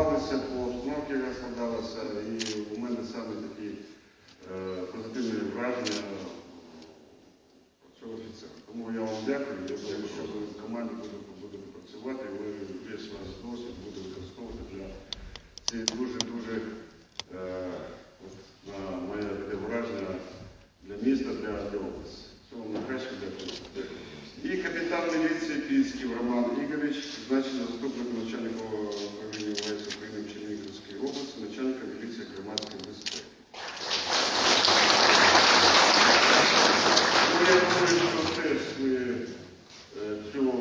спілкувалися, по обстановці складалася, і у мене саме такі е, позитивні враження про цього офіцера. Тому я вам дякую, я думаю, що ви в команді будете, працювати, і ви весь ваш досвід будете використовувати для цієї дуже-дуже, е, на моє враження, для міста, для, області. Всього вам найкраще, дякую. І капітан міліції Пільський Роман Ігорович, призначений заступником начальника управління ВС України в Чернігівській області, начальника міліції громадської безпеки. Ну,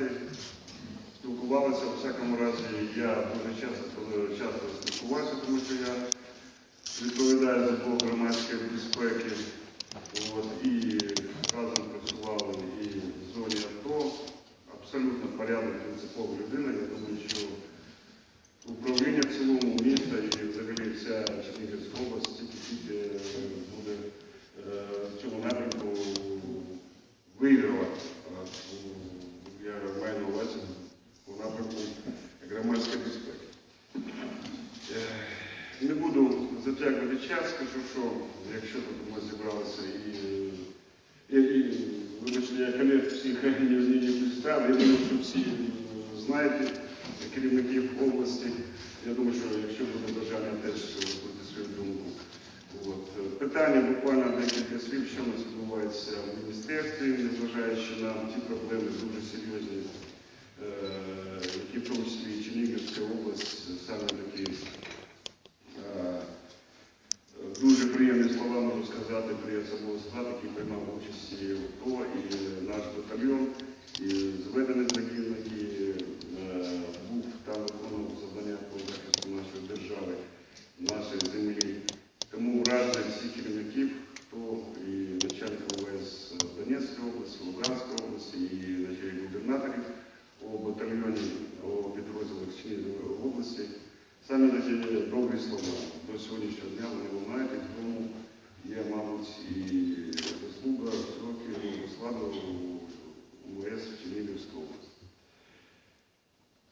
е, спілкувалися, у всякому разі, я дуже часто, часто спілкувався, тому що я відповідаю за блок громадської безпеки. От, і разом працювали і в зоні АТО. Абсолютно порядна, принципова людина. Я думаю, що управління в цілому міста і взагалі вся Чернігівська область тільки тільки е, буде е, в цьому напрямку вигравати. Я маю на увазі у напрямку громадської безпеки. Е, Не буду затягувати час, скажу, що якщо тут ми зібралися і, і, і вибачте, я колег всіх представив, я думаю, що всі е, знаєте керівників області. Я думаю, що якщо буде бажання теж висловити свою думку. От. Е, Питання буквально декілька слів, що у нас відбувається в міністерстві, незважаючи на ті проблеми дуже серйозні, е, які в тому числі Чернігівська область саме такі Е, Дуже приємні слова можу сказати при особовому складу, який приймав участь в ТО, і наш батальйон, і зведений загін, який був там виконував завдання по захисту нашої держави, нашої землі. Тому враження всіх керівників, хто і начальник ОВС Донецької області, Луганської області, і начальник губернаторів у батальйоні, у підрозділах Чернігівської області. Саме такі добрі слова до сьогоднішнього дня вони лунають, тому є, мабуть, і заслуга високого складу УВС Чернігівської області.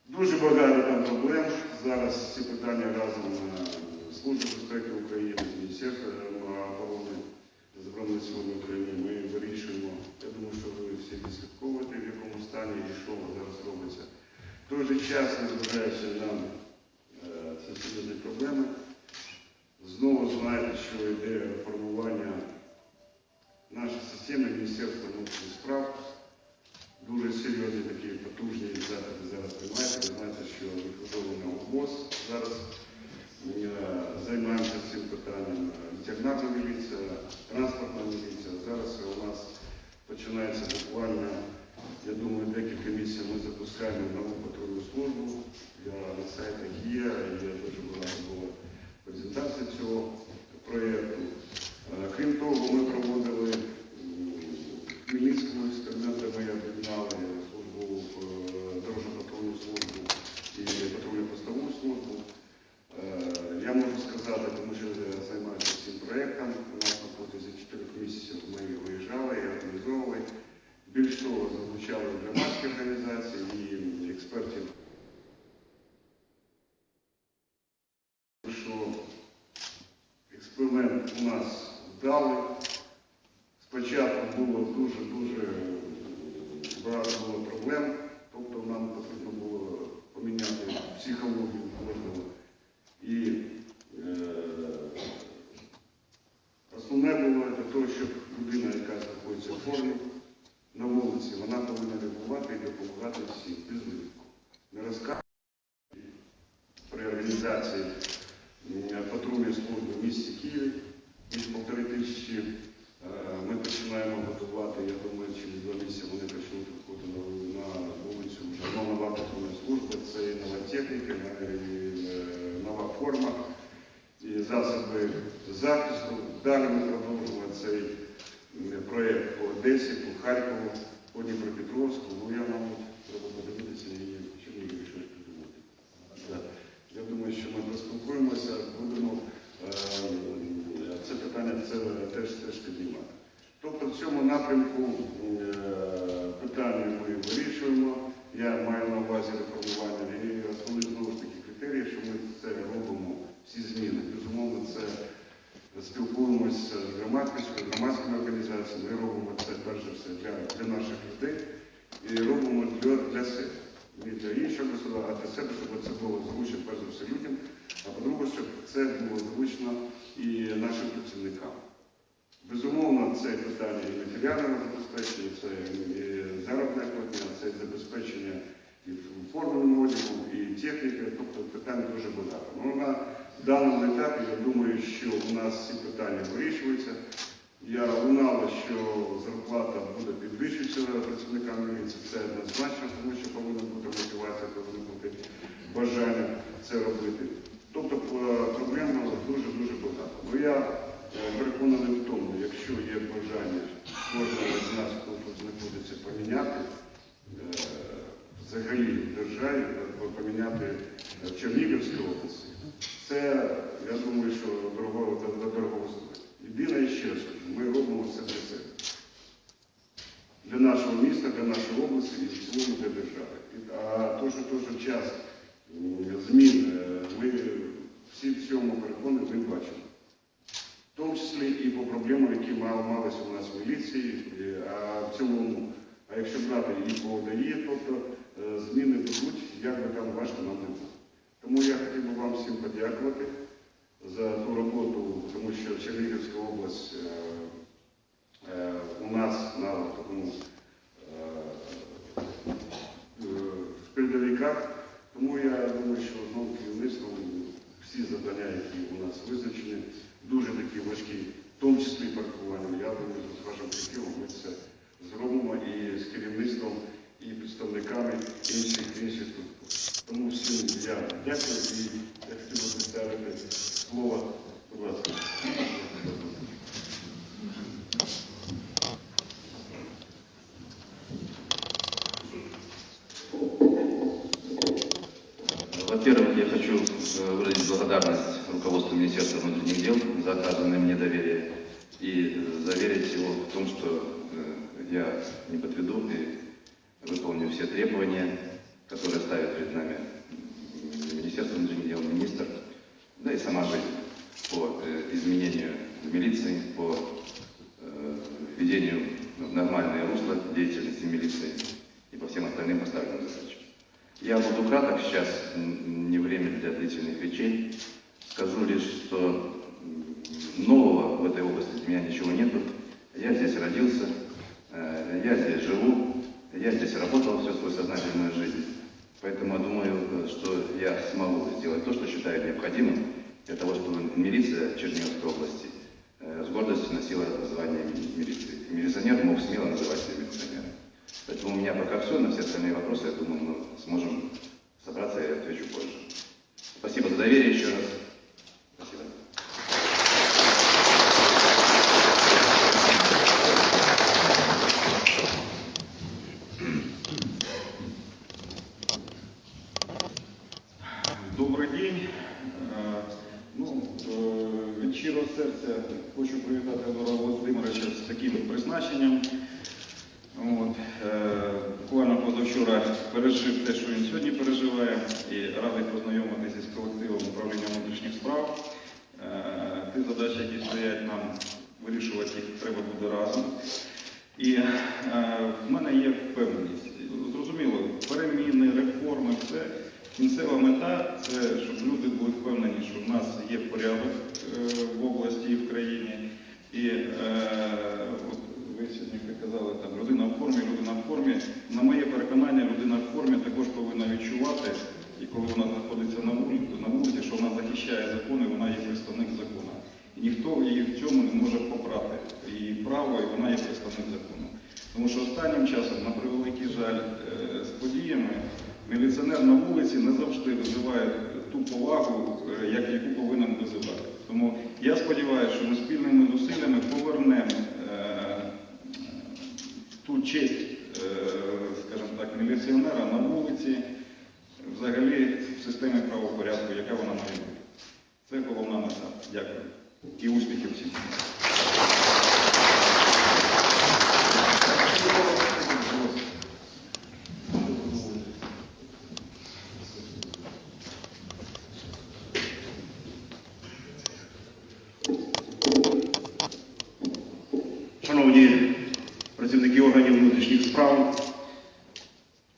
Дуже багато там проблем. Зараз ці питання разом з Служби безпеки України, з Міністерством оборони Збройних сил України ми вирішуємо. Я думаю, що ви всі відслідковуєте, в якому стані і що зараз робиться. В той же час, незважаючи на е, ці серйозні проблеми, знову знаєте, що йде формування нашої системи Міністерства внутрішніх справ. Дуже серйозні такі потужні зараз приймаються. Ви знаєте, що ліквідовано УБОС зараз. Ми е, займаємося цим питанням. Ветеринарна міліція, транспортна міліція. Зараз у нас починається буквально, я думаю, декілька місяців ми запускаємо нову патрульну службу. Я на сайтах є, є дуже багато було презентацій цього проєкту. Е, Крім того, ми проводили м, Хмельницькому експерименти, ми об'єднали службу е, дорожньо-патрульну службу і патрульно-постову службу. Е, Я можу сказати, тому що я займаюся проєктом. У нас на протязі чотирьох місяців ми виїжджали і організовували. Більш того, залучали громадські організації і експертів. Що експеримент у нас вдалий. Спочатку було дуже-дуже багато було проблем, тобто нам потрібно було поміняти психологію кожного. І е, основне було того, щоб людина, яка знаходиться в формі на вулиці, вона повинна реагувати і допомагати всім полтори е, ми починаємо готувати, я думаю, через два місяці вони почнуть виходити на, вулицю. Вже нова патрульна служба, це і нова техніка, і е, нова форма, і засоби захисту. Далі ми продовжуємо цей проєкт по Одесі, по Харкову, по Дніпропетровську. Ну я, мабуть, треба подивитися і Чернігові щось придумати. Я думаю, що ми поспілкуємося, будемо е, це питання це теж теж піднімати. Тобто в цьому напрямку е, питання ми вирішуємо. Я маю на увазі реформування і основні знову ж таки критерії, що ми це робимо всі зміни. Безумовно, це спілкуємося з громадськістю, громадськими організаціями. Ми робимо це перш за все для, для наших людей і робимо для, для себе. Для іншого государства, а для себе, щоб це було зручно перш за все людям, а по-друге, щоб це було зручно і нашим працівникам. Безумовно, це питання і матеріального забезпечення, це і заробітна платня, це забезпечення і форменим одягом, і техніки, тобто питань дуже багато. Ну, на даному етапі я думаю, що у нас ці питання вирішуються. Я лунала, що зарплата буде підвищуватися працівникам міліції, це однозначно, тому що повинна бути мотивація, повинна бути бажання це робити. Тобто е, проблем дуже-дуже багато. Ну я е, переконаний в тому, якщо є бажання кожного з нас, хто тут знаходиться, поміняти е, взагалі державі, поміняти Чернігівській області, це, я думаю, що дорого, дорого стоїть. Єдине ще раз, ми робимо все для себе. Для нашого міста, для нашої області і в цілому для держави. А то, що, то, що час змін, е, ми всі в цьому переконані, ми бачимо. В тому числі і по проблемам, які мали, малися у нас в міліції, а в цілому, а якщо брати і по ОДАІ, тобто е, зміни будуть, як би там важко нам не було. Тому я хотів би вам всім подякувати за ту роботу, тому що Чернігівська область е, е, у нас на такому е, е, в передовиках. Тому я думаю, що знову керівництвом всі завдання, які у нас визначені, дуже такі важкі, в тому числі паркування. Я думаю, що з вашим колективом ми це зробимо і з керівництвом, не подведу и выполню все требования, которые ставит перед нами Министерство внутренних дел, министр, да и сама жизнь по э, изменению милиции, по э, введению в нормальное русло деятельности милиции и по всем остальным поставленным задачам. Я буду краток сейчас, не время для длительных речей. Скажу лишь, что нового в этой области для меня ничего нету. Я здесь родился, я здесь живу, я здесь работал всю свою сознательную жизнь. Поэтому я думаю, э, что я смогу сделать то, что считаю необходимым для того, чтобы милиция Черниговской области э, с гордостью носила звание ми- милиции. Милиционер мог смело называть себя милиционером. Поэтому у меня пока все. На все остальные вопросы, я думаю, мы сможем собраться и отвечу позже. Спасибо за доверие еще раз. Добрий день. Е, Ну, е, від щирого серця хочу привітати Едуарда Володимировича з таким призначенням. От, е, буквально позавчора пережив те, що він сьогодні переживає, і радий познайомитися з колективом управління внутрішніх справ. Ті задачі, які стоять нам, вирішувати їх треба буде разом. І в мене є впевненість. Зрозуміло, переміни, реформи, все. Кінцева мета це щоб люди були впевнені, що в нас є порядок е, в області і в країні. І е, от ви сьогодні казали, там людина в формі, людина в формі. На моє переконання, людина в формі також повинна відчувати, і коли вона знаходиться на вулиці, на вулиці, що вона захищає закони, вона є представник закону. І ніхто її в цьому не може попрати. Її право, і вона є представник закону. Тому що останнім часом, на превеликий жаль, е, з подіями, міліціонер на вулиці не завжди визиває ту повагу, е, яку повинен визивати. Тому я сподіваюся, що ми спільними зусиллями повернемо е, ту честь, е, скажімо так, міліціонера на вулиці, взагалі в системі правопорядку, яка вона має бути. Це головна мета. Дякую. І успіхів всім. Шановні працівники органів внутрішніх справ,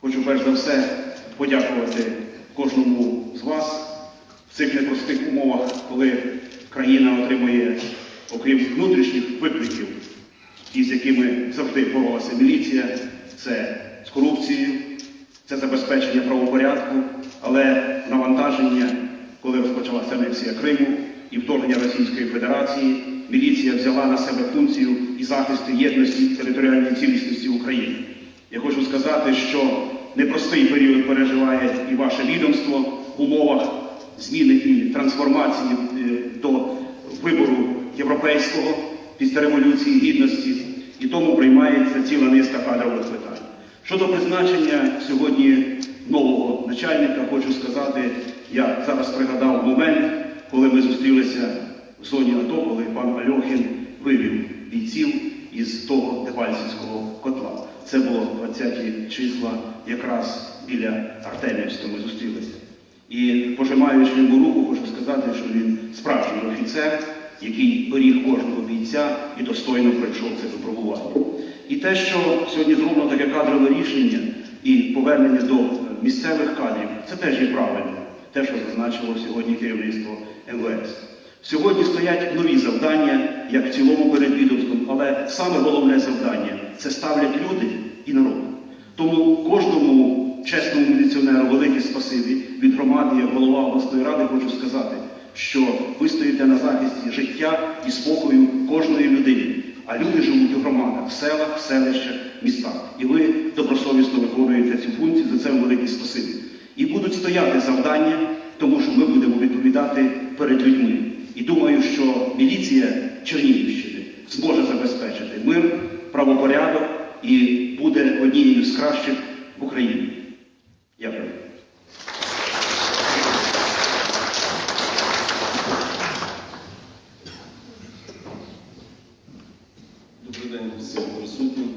хочу перш за все подякувати кожному з вас цих непростих умовах, коли країна отримує, окрім внутрішніх викликів, ті, з якими завжди боролася міліція, це з корупцією, це забезпечення правопорядку, але навантаження, коли розпочалася анексія Криму і вторгнення Російської Федерації, міліція взяла на себе функцію і захисту єдності територіальної цілісності України. Я хочу сказати, що непростий період переживає і ваше відомство в умовах зміни і трансформації е, до вибору європейського після революції гідності, і тому приймається ціла низка кадрових питань. Щодо призначення сьогодні нового начальника, хочу сказати, я зараз пригадав момент, коли ми зустрілися в зоні АТО, коли пан Альохін вивів бійців із того Дебальцівського котла. Це було 20-ті числа, якраз біля Артемівська ми зустрілися. І пожимаючи йому руку, хочу сказати, що він справжній офіцер, який беріг кожного бійця і достойно пройшов це випробування. І те, що сьогодні зроблено таке кадрове рішення і повернення до місцевих кадрів, це теж є правильно, те, що зазначило сьогодні керівництво МВС. Сьогодні стоять нові завдання, як в цілому перед відомством, але саме головне завдання це ставлять люди і народ. Тому кожному чесному міліціонеру велике спасибі від громади, як голова обласної ради, хочу сказати, що ви стоїте на захисті життя і спокою кожної людини. А люди живуть у громадах, в селах, в селищах, містах. І ви добросовісно виконуєте цю функцію, за це велике спасибі. І будуть стояти завдання, тому що ми будемо відповідати перед людьми. І думаю, що міліція Чернігівщини зможе забезпечити мир, правопорядок і буде однією з кращих в Україні. Дякую. Добрий день всім присутнім.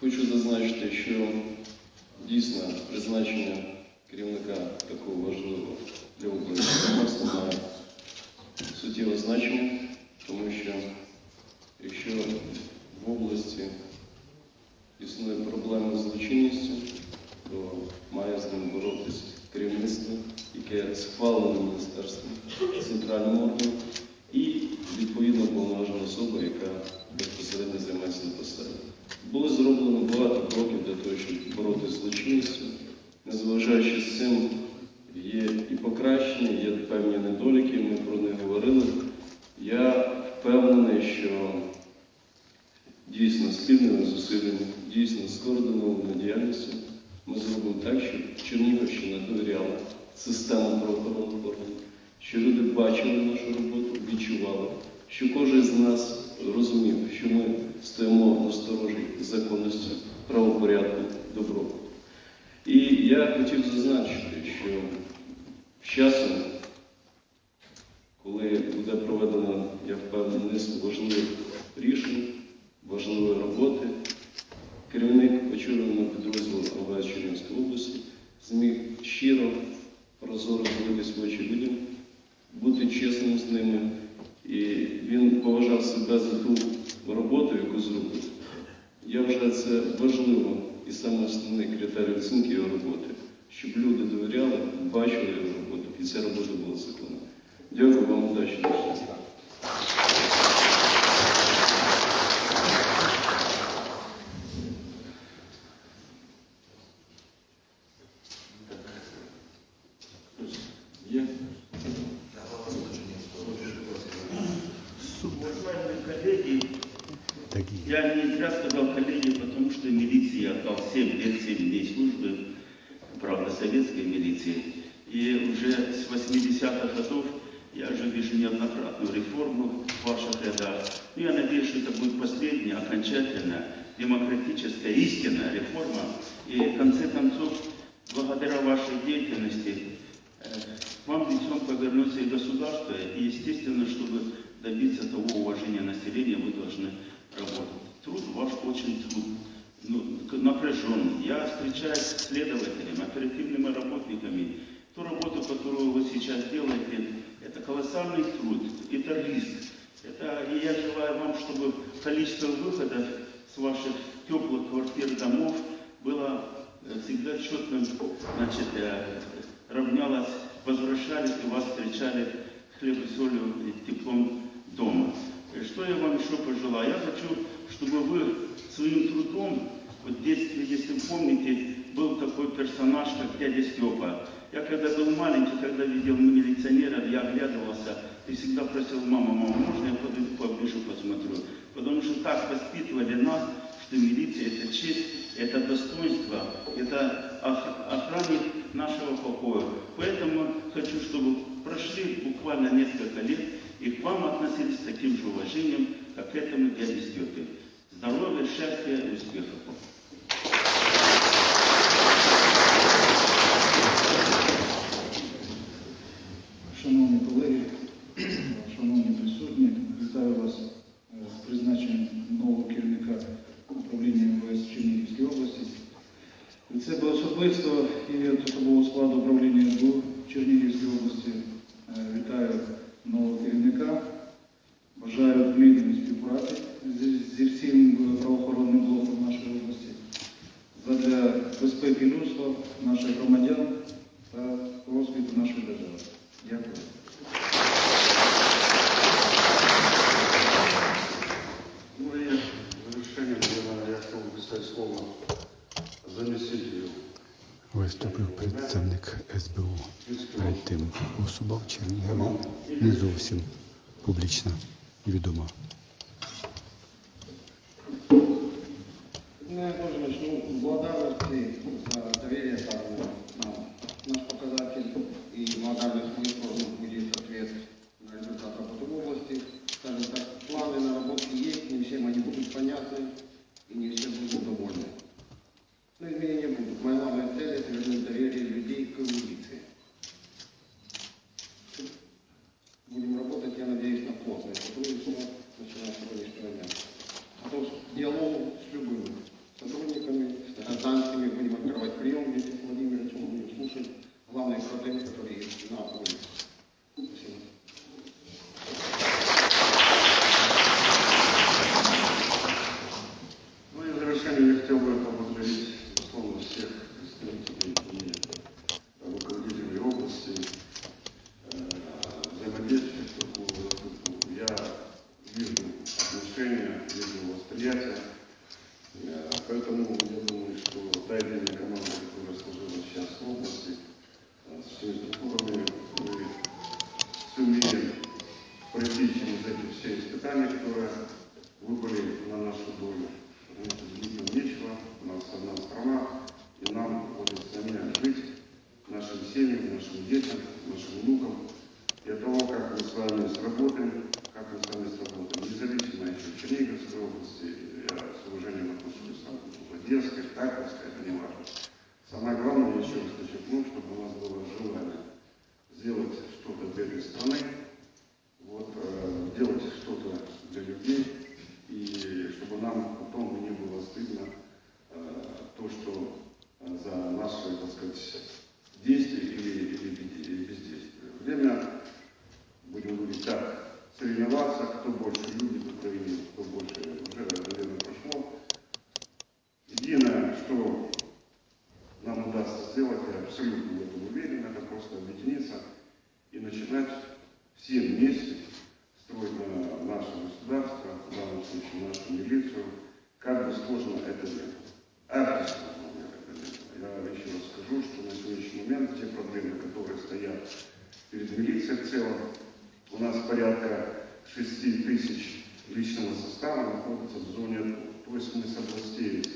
Хочу зазначити, що дійсно призначення керівника такого важливого для України відомства має суттєве значення, тому що якщо в області існує проблема з злочинністю, то має з ним боротися керівництво, яке схвалене міністерством, центральним органом і відповідно повноважена особа, яка безпосередньо займається на посаді. Було зроблено багато кроків для того, щоб боротися з злочинністю. Незважаючи з цим, є і покращення, є певні недоліки, ми про них говорили. Я впевнений, що дійсно спільними зусиллями, дійсно скоординованою діяльністю ми зробимо так, щоб Чернігівщина довіряла систему правоохоронних органів, що люди бачили нашу роботу, відчували, що кожен з нас розумів, що ми стоїмо на сторожі законності, правопорядку, добробуту. І я хотів зазначити, що з часом, коли буде проведено, я впевнений, низку важливих рішень, важливої роботи. Керівник очолюваного підрозділу МВС Чернігівської області зміг щиро, прозоро дивитись в очі людям, бути чесним з ними. І він поважав себе за ту роботу, яку зробив. Я вважаю це важливо і саме основний критерій оцінки його роботи, щоб люди довіряли, бачили його роботу, і ця робота була законна. Дякую вам, удачі. Милиции. И уже с 80-х годов я уже вижу неоднократную реформу в ваших рядах. Ну, я надеюсь, что это будет последняя, окончательная, демократическая, истинная реформа. И в конце концов, благодаря вашей деятельности, э, к вам лицом повернется и государство, и естественно, чтобы добиться того уважения населения, вы должны работать. Труд ваш очень труд, ну, напряженный. Я встречаюсь с следователями, оперативными работниками. Ту работу, которую вы сейчас делаете, это колоссальный труд, это риск. Это, и я желаю вам, чтобы количество выходов с ваших теплых квартир, домов было э, всегда четным, значит, э, равнялось, возвращались и вас встречали хлеб и солью и теплом дома. И Что я вам еще пожелаю? Я хочу, чтобы вы своим трудом, вот в детстве, если помните, был такой персонаж, как дядя Степа. Я когда был маленький, когда видел милиционера, я оглядывался и всегда просил, мама, мама, можно я подойду поближе посмотрю? Потому что так воспитывали нас, что милиция это честь, это достоинство, это ох- охранник нашего покоя. Поэтому хочу, чтобы прошли буквально несколько лет и к вам относились с таким же уважением, как к этому дяде Степе. Здоровья, счастья и успехов. Шановні колеги, шановні присутні, вітаю вас е, з призначенням нового керівника управління МВС в Чернігівській області. Себе особисто і особового складу управління СБУ Чернігівській області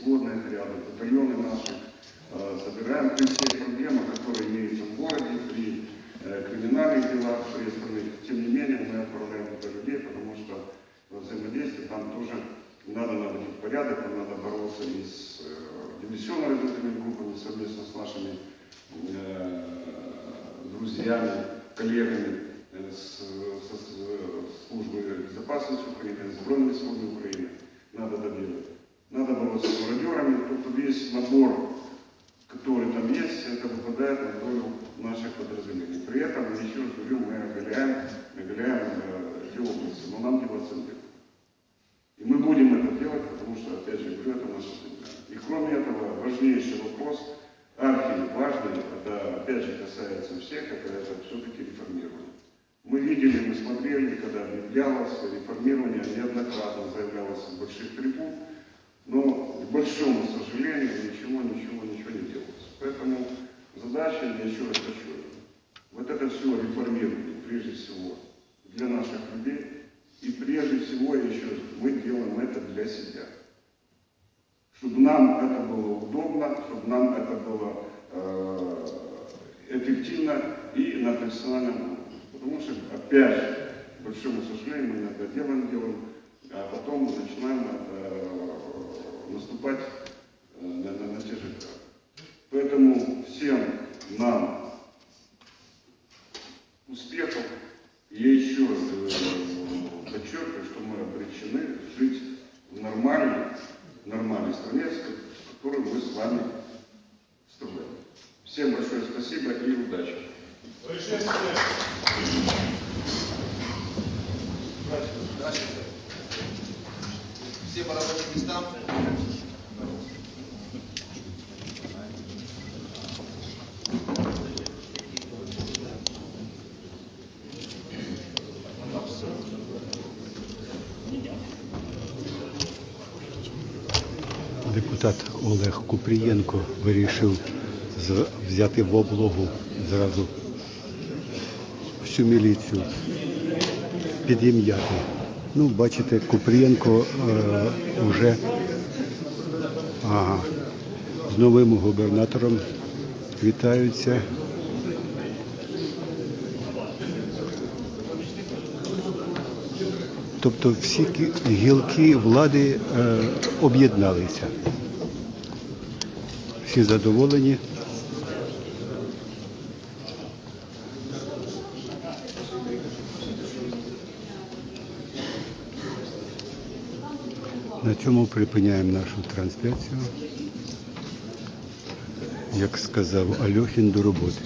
сводные отряды, батальоны наши э, собираем при всех проблемах, которые имеются в городе, при э, криминальных делах следственных. Тем не менее, мы отправляем туда людей, потому что во взаимодействии там тоже надо наводить порядок, нам надо бороться и с э, диверсионно-разведывательными группами совместно с нашими друзьями, коллегами с, со- с службы безопасности Украины, с Збройными силами Украины. Надо это. Надо бороться с мародерами, тобто весь набор, который там есть, это выпадает на долю наших подразделений. При этом, еще раз говорю, мы оголяем, оголяем эти области, но нам деваться некуда. И мы будем это делать, потому что, опять же, говорю, это наша земля. И кроме этого, важнейший вопрос, архиважный, это опять же касается всех, это, это все-таки реформирование. Мы видели, мы смотрели, когда объявлялось реформирование, неоднократно заявлялось с больших трибун, но, к большому сожалению, ничего, ничего, ничего не делалось. Поэтому задача, я еще раз хочу, вот это все реформирование, прежде всего, для наших людей, и прежде всего, еще раз, мы делаем это для себя. Чтобы нам это было удобно, чтобы нам это было э, эффективно и на профессиональном уровне. Потому что, опять же, к большому сожалению, мы иногда делаем, делаем, а потом начинаем э, наступать э, на, на- те же грабли. Поэтому всем нам успехов. Я еще раз подчеркиваю, что мы обречены жить в нормальной, нормальной стране, с которой мы с вами строим. Всем большое спасибо и удачи. Купрієнко вирішив взяти в облогу зразу всю міліцію, підім'яти. Ну, бачите, Купрієнко е, вже ага, з новим губернатором вітаються. Тобто всі гілки влади е, об'єдналися. Всі задоволені. На цьому припиняємо нашу трансляцію. Як сказав Альохін, до роботи.